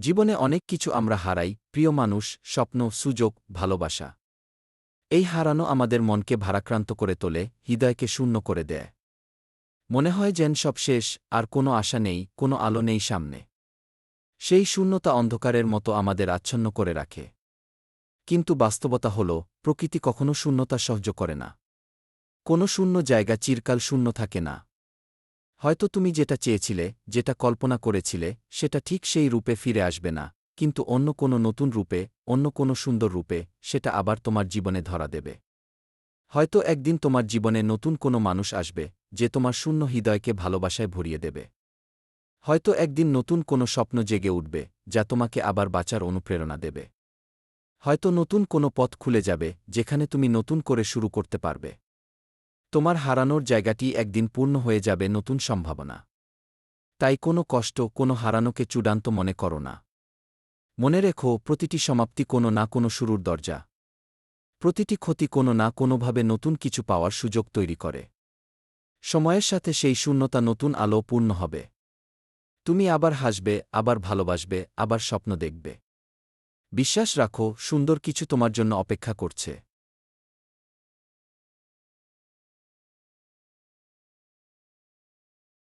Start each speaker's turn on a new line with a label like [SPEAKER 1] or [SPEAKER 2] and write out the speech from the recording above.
[SPEAKER 1] জীবনে অনেক কিছু আমরা হারাই, প্রিয় মানুষ, স্বপ্ন, সুযোগ, ভালোবাসা। এই হারানো আমাদের মনকে ভারাক্রান্ত করে তোলে, হৃদয়কে শূন্য করে দেয়। মনে হয় যেন সব শেষ, আর কোনো আশা নেই, কোনো আলো নেই সামনে। সেই শূন্যতা অন্ধকারের মতো আমাদের আচ্ছন্ন করে রাখে। কিন্তু বাস্তবতা হল, প্রকৃতি কখনো শূন্যতা সহ্য করে না। কোনো শূন্য জায়গা চিরকাল শূন্য থাকে না। হয়তো তুমি যেটা চেয়েছিলে, যেটা কল্পনা করেছিলে, সেটা ঠিক সেই রূপে ফিরে আসবে না, কিন্তু অন্য কোনো নতুন রূপে, অন্য কোনো সুন্দর রূপে, সেটা আবার তোমার জীবনে ধরা দেবে। হয়তো একদিন তোমার জীবনে নতুন কোনো মানুষ আসবে, যে তোমার শূন্য হৃদয়কে ভালোবাসায় ভরিয়ে দেবে। হয়তো একদিন নতুন কোনো স্বপ্ন জেগে উঠবে, যা তোমাকে আবার বাঁচার অনুপ্রেরণা দেবে। হয়তো নতুন কোনো পথ খুলে যাবে, যেখানে তুমি নতুন করে শুরু করতে পারবে। তোমার হারানোর জায়গাটি একদিন পূর্ণ হয়ে যাবে নতুন সম্ভাবনা। তাই কোনো কষ্ট, কোনো হারানোকে চূড়ান্ত মনে করো না। মনে রেখো, প্রতিটি সমাপ্তি কোনো না কোনো শুরুর দরজা। প্রতিটি ক্ষতি কোনো না কোনোভাবে নতুন কিছু পাওয়ার সুযোগ তৈরি করে। সময়ের সাথে সেই শূন্যতা নতুন আলো পূর্ণ হবে। তুমি আবার হাসবে, আবার ভালোবাসবে, আবার স্বপ্ন দেখবে। বিশ্বাস রাখো, সুন্দর কিছু তোমার জন্য অপেক্ষা করছে।